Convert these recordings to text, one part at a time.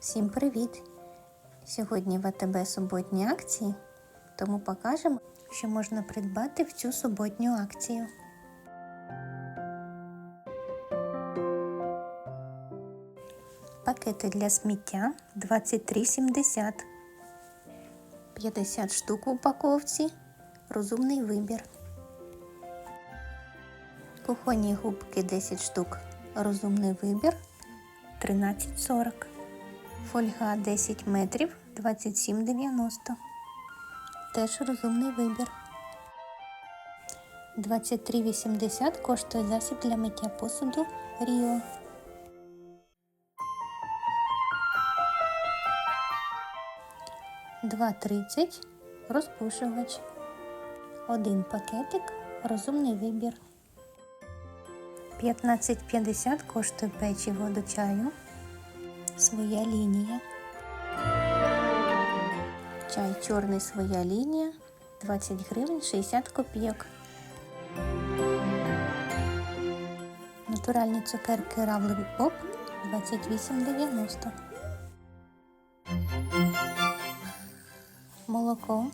Всім привіт! Сьогодні в АТБ суботні акції, тому покажемо, що можна придбати в цю суботню акцію. Пакети для сміття 23,70. 50 штук в упаковці. Розумний вибір. Кухонні губки 10 штук. Розумний вибір 13,40. Фольга 10 метрів 27,90. Теж розумний вибір. 23,80 коштує засіб для миття посуду Ріо. Два тридцять розпушувач. Один пакетик розумний вибір. 15,50 коштує печиво до чаю. Своя лінія. Чай чорний своя лінія 20 гривень 60 копійок. Натуральні цукерки Равлик Боб 28,90. Молоко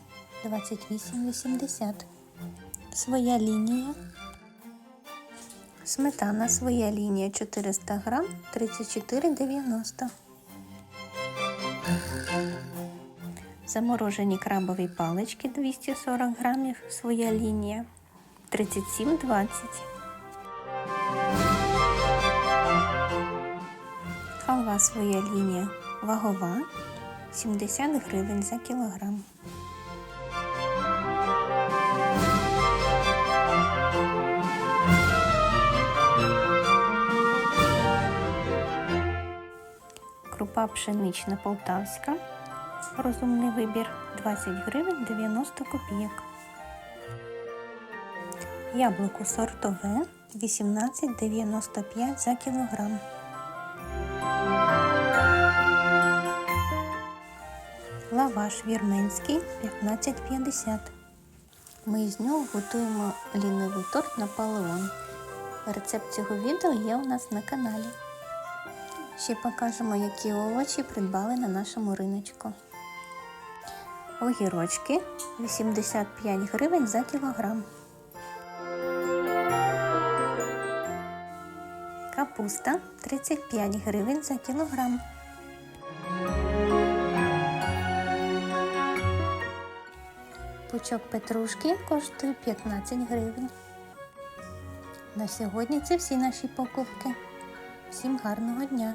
28,80. Своя лінія. Сметана своя лінія 400 грам 34,90. Заморожені крабові палички 240 грамів своя лінія 37,20. Халва своя лінія вагова 70 гривень за кілограм. Крупа пшенична полтавська. Розумний вибір 20 гривень 90 копійок. Яблуко сортове 18,95 за кілограм. Лаваш вірменський 15,50. Ми з нього готуємо лінивий торт Наполеон. Рецепт цього відео є у нас на каналі. Ще покажемо, які овочі придбали на нашому риночку. Огірочки 85 гривень за кілограм. Капуста 35 гривень за кілограм. Пучок петрушки коштує 15 гривень. На сьогодні це всі наші покупки. Всім гарного дня!